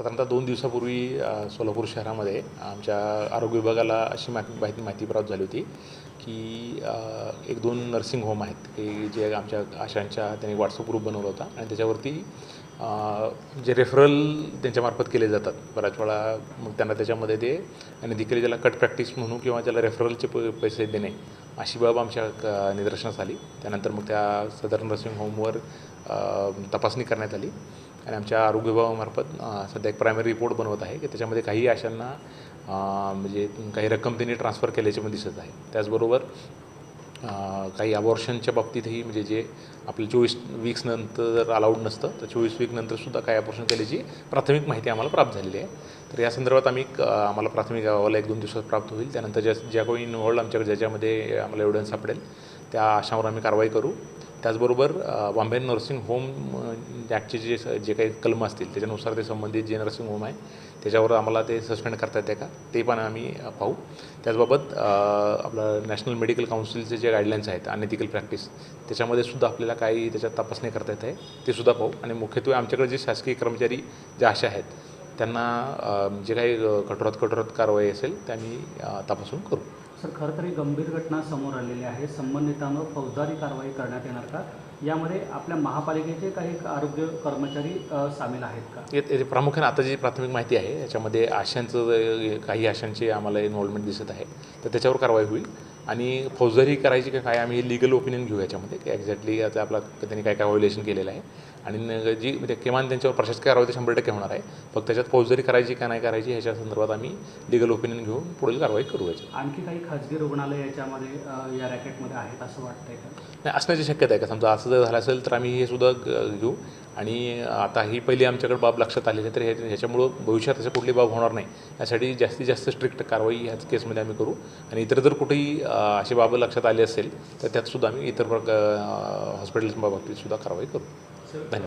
साधारणतः दोन दिवसापूर्वी सोलापूर शहरामध्ये आमच्या आरोग्य विभागाला अशी माहिती माहिती माहिती प्राप्त झाली होती की एक दोन नर्सिंग होम आहेत. की जे आमच्या आशांच्या त्यांनी व्हॉट्सअप ग्रुप बनवला होता आणि त्याच्यावरती जे रेफरल त्यांच्यामार्फत केले जातात. बऱ्याच वेळा मग त्यांना त्याच्यामध्ये ते आणि देखील ज्याला कट प्रॅक्टिस म्हणू किंवा ज्याला रेफरलचे प पैसे देणे अशी बाब आमच्या क- निदर्शनास आली. त्यानंतर मग त्या सदर नर्सिंग होमवर तपासणी करण्यात आली. आणि आमच्या आरोग्य विभागामार्फत सध्या एक प्रायमरी रिपोर्ट बनवत आहे की त्याच्यामध्ये काही आशांना म्हणजे काही रक्कम त्यांनी ट्रान्सफर केल्याचे पण दिसत आहे. त्याचबरोबर काही अबॉर्शनच्या बाबतीतही म्हणजे जे आपले चोवीस वीक्स नंतर अलाउड नसतं तर चोवीस वीकनंतरसुद्धा काही अबॉर्शन केल्याची प्राथमिक माहिती आम्हाला प्राप्त झालेली आहे. तर या संदर्भात आम्ही आम्हाला प्राथमिक अहवाल एक दोन दिवसात प्राप्त होईल. त्यानंतर ज्या ज्या कोणी इन्व्हॉल्ड आमच्याकडे ज्याच्यामध्ये आम्हाला एव्हिडन्स सापडेल त्या आशावर आम्ही कारवाई करू. त्याचबरोबर बॉम्बे नर्सिंग होम ॲक्टचे जे जे काही कलम असतील त्याच्यानुसार ते संबंधित जे नर्सिंग होम आहे त्याच्यावर आम्हाला ते सस्पेंड करता येते का ते पण आम्ही पाहू. त्याचबाबत आपलं नॅशनल मेडिकल काउन्सिलचे जे गाईडलाईन्स आहेत अनएथिकल प्रॅक्टिस त्याच्यामध्ये सुद्धा आपल्याला काही त्याच्यात तपासणी करता येत आहे ते सुद्धा पाहू. आणि मुख्यत्वे आमच्याकडे जे शासकीय कर्मचारी जे अशा आहेत त्यांना जे काही कठोरात कठोरात कारवाई असेल ते आम्ही तपासून करू. सर खरं तरी गंभीर घटना समोर आलेली आहे. संबंधितांवर फौजदारी कारवाई करण्यात येणार का? यामध्ये आपल्या महापालिकेचे काही आरोग्य कर्मचारी सामील आहेत का? यात- प्रामुख्याने आता जी प्राथमिक माहिती आहे याच्यामध्ये आशांचं काही आशांची आम्हाला इन्व्हॉल्वमेंट दिसत आहे. तर त्याच्यावर कारवाई होईल. आणि फौजदारी करायची का काय आम्ही लिगल ओपिनियन घेऊ याच्यामध्ये. की एक्झॅक्टली आता आपला त्यांनी काय काय व्हायोलेशन केलेलं आहे. आणि जी म्हणजे किमान त्यांच्यावर प्रशासकीय कारवाई तर शंभर टक्के होणार आहे. फक्त त्याच्यात फौजदारी करायची का नाही करायची ह्याच्या संदर्भात आम्ही लिगल ओपिनियन घेऊन पुढील कारवाई करू याची. आणखी काही खाजगी रुग्णालय याच्यामध्ये या रॅकेटमध्ये आहेत असं वाटतंय का? नाही असण्याची शक्यता आहे का? समजा असं जर झालं असेल तर आम्ही हे सुद्धा घेऊ. आणि आता ही पहिली आमच्याकडे बाब लक्षात आलेली आहे तर हे ह्याच्यामुळं भविष्यात असं कुठली बाब होणार नाही. यासाठी जास्तीत जास्त स्ट्रिक्ट कारवाई ह्याच केसमध्ये आम्ही करू. आणि इतर जर कुठेही अशी बाब लक्षात आली असेल तर त्यात सुद्धा आम्ही इतर प्रकार हॉस्पिटल्स बाबतीत सुद्धा कारवाई करू. bệnh